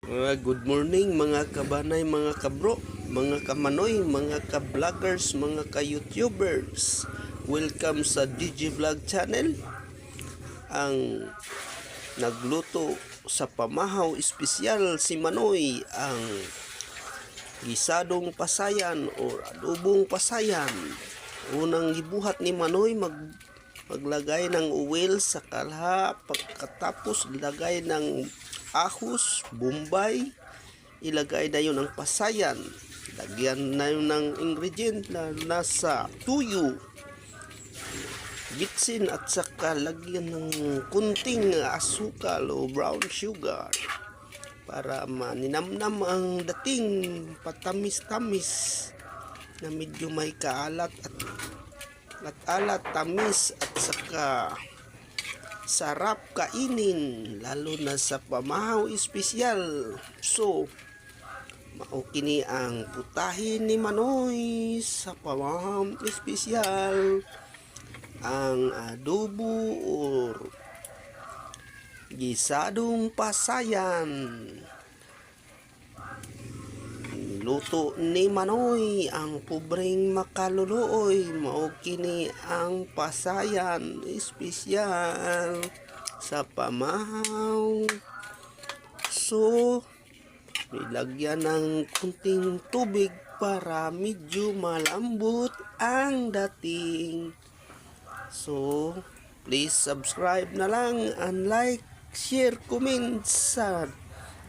Uh, good morning mga kabanay, mga kabro, mga kamanoy, mga ka-vloggers, mga ka-youtubers. Welcome sa DG Vlog Channel. Ang nagluto sa pamahaw espesyal si Manoy ang gisadong pasayan o adobong pasayan. Unang gibuhat ni Manoy mag maglagay ng oil sa kalha pagkatapos lagay ng ahos, bombay, ilagay na yun ang pasayan. Lagyan na yun ng ingredient na nasa tuyo, bitsin at saka lagyan ng kunting asukal o brown sugar para maninamnam ang dating patamis-tamis na medyo may kaalat at alat tamis at saka sarap kainin lalo na sa pamahaw espesyal. So maukini ang putahin ni Manoy sa pamahaw espesyal. Ang adobo or gisadong pasayan luto ni Manoy ang pobreng makaluluoy mao kini ang pasayan espesyal sa pamahaw. So nilagyan ng kunting tubig para medyo malambot ang dating. So please subscribe na lang and like share comment sa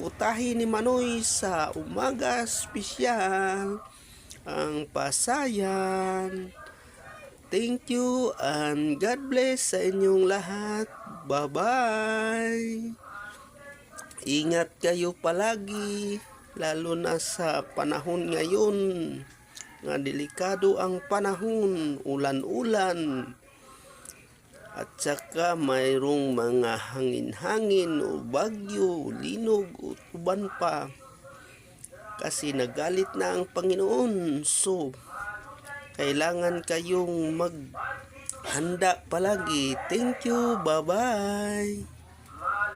putahin ni Manoy sa umaga espesyal ang pasayan. Thank you and God bless sa inyong lahat. Bye-bye. Ingat kayo palagi lalo na sa panahon ngayon nga delikado ang panahon, ulan-ulan. At saka mayroong mga hangin-hangin o bagyo, linog o tuban pa. Kasi nagalit na ang Panginoon. So, kailangan kayong maghanda palagi. Thank you. Bye-bye.